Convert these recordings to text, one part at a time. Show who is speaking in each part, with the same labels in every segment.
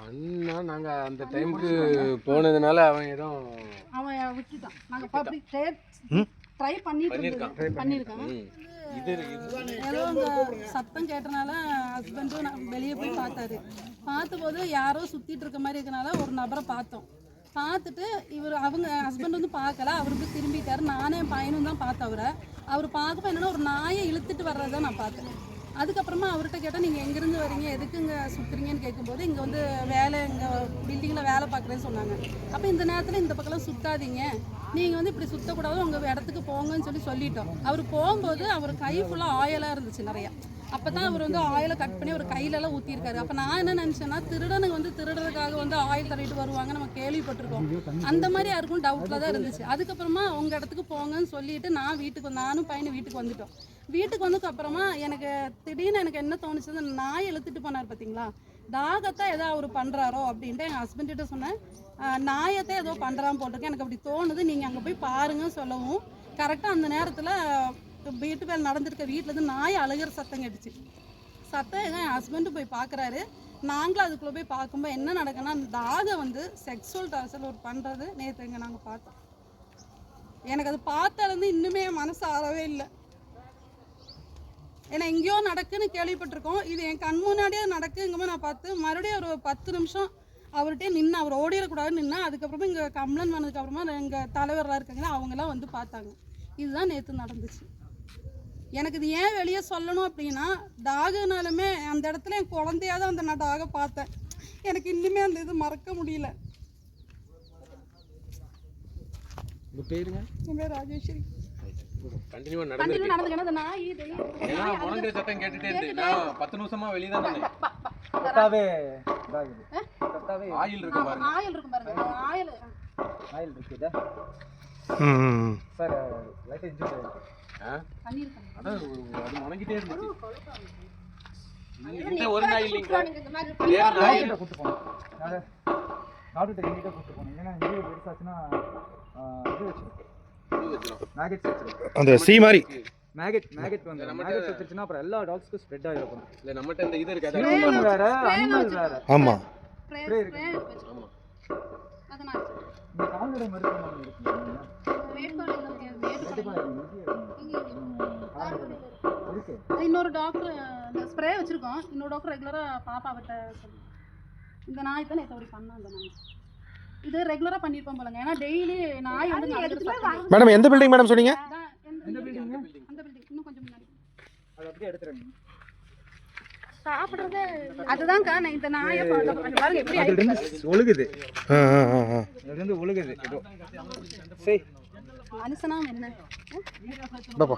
Speaker 1: அண்ணா நாங்கள் அந்த டைமுக்கு போனதுனால அவன் ஏதோ
Speaker 2: அவன் விட்டுட்டான். நாங்கள் பப்ளிக் ட்ரை பண்ணிட்டு
Speaker 1: ம், இது
Speaker 2: ஏதோ அங்கே சத்தம் கேட்டனால ஹஸ்பண்டும் வெளியே போய் பார்த்தாரு. பார்த்தபோது யாரோ சுற்றிட்டு இருக்க மாதிரி இருக்கனால ஒரு நபரை பார்த்தோம். பார்த்துட்டு இவர் அவங்க ஹஸ்பண்ட் வந்து பார்க்கல. அவர் போய் திரும்பிட்டாரு. நானே என் பையனும் தான் பார்த்தேன் அவரை. அவர் பார்க்கப்ப என்னன்னா ஒரு நாயை இழுத்துட்டு வர்றதை நான் பார்த்தேன். அதுக்கப்புறமா அவர்கிட்ட கேட்டால் நீங்கள் எங்கேருந்து வரீங்க? எதுக்கு இங்கே சுற்றுறீங்கன்னு கேட்கும்போது இங்கே வந்து வேலை இங்கே பில்டிங்கில் வேலை பார்க்குறேன்னு சொன்னாங்க. அப்போ இந்த நேரத்தில் இந்த பக்கம்லாம் சுத்தாதீங்க. நீங்கள் வந்து இப்படி சுற்றக்கூடாது உங்கள் இடத்துக்கு போங்கன்னு சொல்லி சொல்லிட்டோம். அவர் போகும்போது அவர் கை ஃபுல்லாக ஆயலாக இருந்துச்சு நிறையா. அப்போ தான் அவர் வந்து ஆயிலை கட் பண்ணி ஒரு கையிலலாம் ஊற்றிருக்காரு அப்போ நான் என்ன நினச்சேன்னா திருடனுக்கு வந்து திருடுறதுக்காக வந்து ஆயில் தடவிட்டு வருவாங்க நம்ம கேள்விப்பட்டிருக்கோம். அந்த மாதிரி யாருக்கும் டவுட்டில் தான் இருந்துச்சு. அதுக்கப்புறமா உங்கள் இடத்துக்கு போங்கன்னு சொல்லிட்டு நான் வீட்டுக்கு நானும் பையனும் வீட்டுக்கு வந்துட்டோம். வீட்டுக்கு வந்ததுக்கு அப்புறமா எனக்கு திடீர்னு எனக்கு என்ன தோணுச்சு நாய் இழுத்துட்டு போனார் பார்த்தீங்களா தாகத்தை ஏதோ அவர் பண்ணுறாரோ அப்படின்ட்டு எங்கள் ஹஸ்பண்ட்கிட்ட சொன்னேன். நாயத்தை ஏதோ பண்ணுறான் போட்டிருக்கேன். எனக்கு அப்படி தோணுது. நீங்கள் அங்கே போய் பாருங்கன்னு சொல்லவும். கரெக்டாக அந்த நேரத்தில் வீட்டு வேலை நடந்திருக்க வீட்டில் இருந்து நாய் அழுகிற சத்தம் கேட்டுச்சு. சத்தம் எங்கள் ஹஸ்பண்டு போய் பார்க்குறாரு நாங்களும் அதுக்குள்ளே போய் பார்க்கும்போது என்ன நடக்குன்னா தாகை வந்து செக்ஸுவல் டார்ச்சர் ஒரு பண்ணுறது நேற்று இங்கே நாங்கள் பார்த்தோம். எனக்கு அது பார்த்தாலேருந்து இன்னுமே என் மனசு ஆறவே இல்லை. ஏன்னா எங்கேயோ நடக்குன்னு கேள்விப்பட்டிருக்கோம். இது என் கண் முன்னாடியே நடக்குங்கும்போது நான் பார்த்து மறுபடியும் ஒரு பத்து நிமிஷம் அவர்கிட்டே நின்று அவர் ஓடிடக்கூடாதுன்னு நின்று அதுக்கப்புறமா இங்கே கம்ப்ளைண்ட் பண்ணதுக்கப்புறமா எங்கள் தலைவராக இருக்காங்களா அவங்கெல்லாம் வந்து பார்த்தாங்க. இதுதான் நேற்று நடந்துச்சு. எனக்கு இது ஏன் வெளியே சொல்லணும் அப்படின்னா டாகுனாலுமே அந்த இடத்துல என் குழந்தையாவது அந்த நான் டாகை பார்த்தேன். எனக்கு இன்னுமே அந்த இது மறக்க முடியல.
Speaker 1: உங்க பேருங்க?
Speaker 2: என் பேர் ராஜேஸ்வரி.
Speaker 1: கண்டினியூவாக நடந்து
Speaker 2: கண்டிப்பாக நடந்துக்கணும் அந்த நாய் இது
Speaker 1: ஏன்னா முழங்குற சத்தம் கேட்டுட்டே இருந்து நான் பத்து நிமிஷமா வெளியே தான்
Speaker 3: கரெக்டாகவே இதாகுது கரெக்டாகவே
Speaker 1: ஆயில் இருக்கு பாருங்க.
Speaker 2: ஆயில் இருக்கும் பாருங்க. ஆயில்.
Speaker 3: ஆயில் இருக்குதா?
Speaker 4: ம்.
Speaker 3: சார் லைட்டாக இன்ஜூரி
Speaker 1: ஒரு- அது முணங்கிட்டே இருந்துச்சு. இந்த ஒரு நாய்? இல்லைங்க
Speaker 3: கூட்டு போனோம் நான் டாக்டர்கிட்ட எங்கிட்ட கூட்டு போனோம் ஏன்னா இன்ஜூரி பெருசாச்சுன்னா இது வச்சிருக்கு
Speaker 1: இது வச்சிரும்.
Speaker 3: மேகெட்ஸ் வச்சிருக்கு
Speaker 4: அந்த சி மாதிரி.
Speaker 3: மேகெட் மேகெட் வந்து மேகெட்ஸ் வச்சிருச்சுன்னா அப்புறம் எல்லா டாக்ஸ்க்கும் ஸ்ப்ரெட் ஆகிருக்கும்
Speaker 1: இல்ல நம்மகிட்ட இந்த இது இருக்கு
Speaker 3: ஹியூமன் வேற அனிமல் வேற.
Speaker 4: ஆமாம்
Speaker 2: ஸ்ப்ரே
Speaker 3: இருக்கு.
Speaker 1: ஆமா.
Speaker 2: அதை நான்
Speaker 3: இந்த கால்நடை மருத்துவமனை இருக்கு இருக்கு.
Speaker 2: இன்னொரு டாக்டர் இந்த ஸ்ப்ரே வச்சிருக்கோம். இன்னொரு டாக்டர் ரெகுலராக பாப்பாவிட்ட சொல்லி இந்த நாய் தான் நேற்று அப்படி பண்ணோம் அந்த நாய்? இது ரெகுலராக பண்ணியிருப்போம் போலங்க. ஏன்னா டெய்லி நாய் வந்து.
Speaker 4: மேடம் எந்த பில்டிங் மேடம் சொன்னீங்க?
Speaker 2: அந்த பில்டிங் இன்னும் கொஞ்சம் முன்னாடி.
Speaker 3: அது அப்படியே எடுத்துருங்க.
Speaker 2: அதுதான்க்கா நான் இந்த நாயை பாருங்க எப்படி
Speaker 3: அதுல இருந்து ஒழுகுது. ஒழுகுது. சரி.
Speaker 2: மனுஷனா என்ன?
Speaker 4: பாப்பா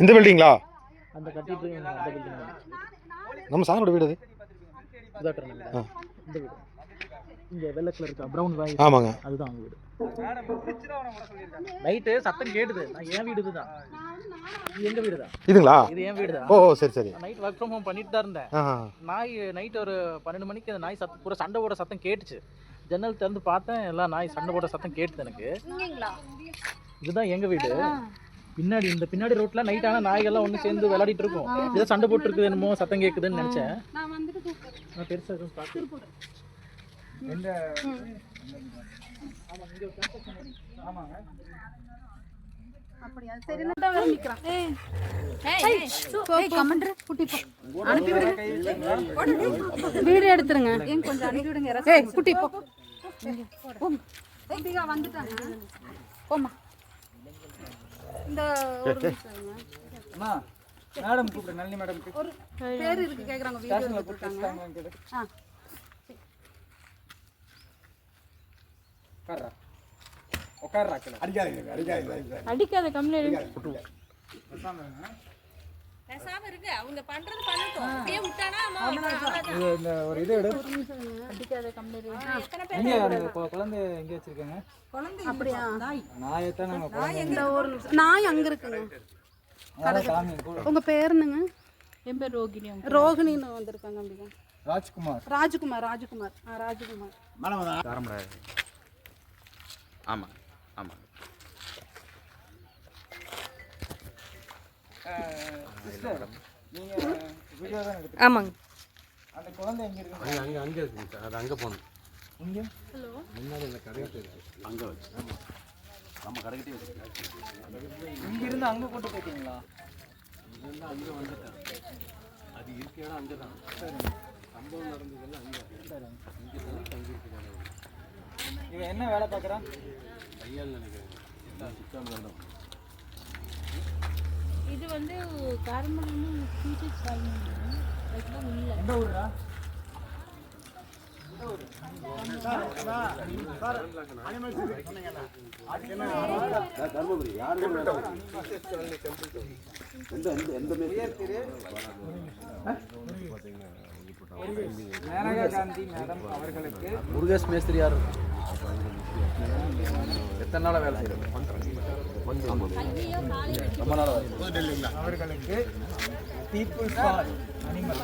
Speaker 4: இந்த பில்டிங்களா
Speaker 3: அந்த கட்டிட்டு
Speaker 4: நம்ம சாரோட வீடு அது.
Speaker 3: இந்த வீடு. இங்க வெள்ளை கலர் இருக்கா ப்ரௌன் வாய்
Speaker 4: ஆமாங்க.
Speaker 3: அதுதான் அவங்க வீடு. நைட்டு சத்தம் கேட்டுது. நான் என் வீடு இதுதான் இது எங்க வீடு தான்
Speaker 4: இதுங்களா?
Speaker 3: இது என் வீடு தான்
Speaker 4: ஓ சரி சரி.
Speaker 3: நைட் ஒர்க் ஃப்ரம் ஹோம் பண்ணிட்டு தான் இருந்தேன். நாய் நைட் ஒரு பன்னெண்டு மணிக்கு அந்த நாய் சத்தம் பூரா சண்டை போட சத்தம் கேட்டுச்சு. ஜன்னல் திறந்து பார்த்தேன் எல்லாம் நாய் சண்டை போட சத்தம் கேட்டுது எனக்கு. இதுதான் எங்க வீடு. பின்னாடி இந்த பின்னாடி ரோட்ல நைட் ஆனா நாய்கள்லாம் ஒண்ணு சேர்ந்து விளையாடிட்டு இருக்கும். ஏதோ சண்டை போட்டு இருக்குது என்னமோ சத்தம் கேக்குதுன்னு நினைச்சேன்.
Speaker 2: நான் வந்துட்டு கூப்பிடுறேன். அப்படியா சரி நான் நிக்கிறேன் குட்டி போ அனுப்பி விடுங்க வீடியோ எடுத்துருங்க ஏன் கொஞ்சம் அனுப்பி விடுங்க ஏய் குட்டி போ. குட்டிகா வந்துட்டாங்க இந்த ஒரு.
Speaker 3: அம்மா மேடம் கூப்பிடு நல்லி மேடம்
Speaker 2: ஒரு பேர் இருக்கு கேக்குறாங்க வீடியோ எடுத்துருக்காங்க ஆ
Speaker 3: உட்கார்றா. உட்கார்றா கீழே.
Speaker 2: அடிக்காத கம்மியா
Speaker 5: பேசாம இருக்கு அவங்க பண்றது பண்ணட்டும். அப்படியே விட்டானா அம்மா அவ்வளவுதான்.
Speaker 3: இது இந்த ஒரு இது எடு.
Speaker 2: அடிக்காத கம்மியா
Speaker 5: எத்தனை பேர்
Speaker 3: குழந்தை எங்க வச்சிருக்காங்க?
Speaker 2: அப்படியா? இந்த ஒரு நிமிஷம். நாய் அங்க இருக்குங்க. உங்க பேர் என்னங்க?
Speaker 5: என் பேர் ரோகிணி
Speaker 2: ரோகிணின்னு வந்திருக்காங்க அப்படிங்க
Speaker 3: ராஜ்குமார்.
Speaker 2: ராஜ்குமார் ராஜ்குமார். ஆ ராஜ்குமார்.
Speaker 6: ஆமாம் ஆமாம் தான்
Speaker 5: ஆமாங்க.
Speaker 6: அந்த குழந்தை எங்க இருக்கு?
Speaker 1: அங்க அங்க அங்க இருக்குங்க சார் அது அங்க போகணும்.
Speaker 6: இங்க? இங்க இருந்து அங்க கூட்டு போயிட்டீங்களா?
Speaker 1: அது இருக்க இடம் அங்கதான் சம்பவம் நடந்ததெல்லாம் அங்க. இங்க தான் தங்கி இருக்கிறாங்க
Speaker 6: இவன் என்ன வேலை பார்க்கறான்?
Speaker 1: கையால் நினைக்கிறேன் சுத்தம் வேண்டாம்
Speaker 5: இது வந்து கரும்புன்னு டீச்சர்ஸ் காலனி உள்ள
Speaker 6: எந்த ஊர்ரா? மேனகா காந்தி மேடம் அவர்களுக்கு.
Speaker 3: முருகேஷ் மேஸ்திரியார்
Speaker 1: எத்தனை நாளா வேலை செய்யறது?
Speaker 5: கல்வியோ காலேஜ்
Speaker 6: அவர்களுக்கு பீப்புள்ஸ் ஃபார் அனிமல்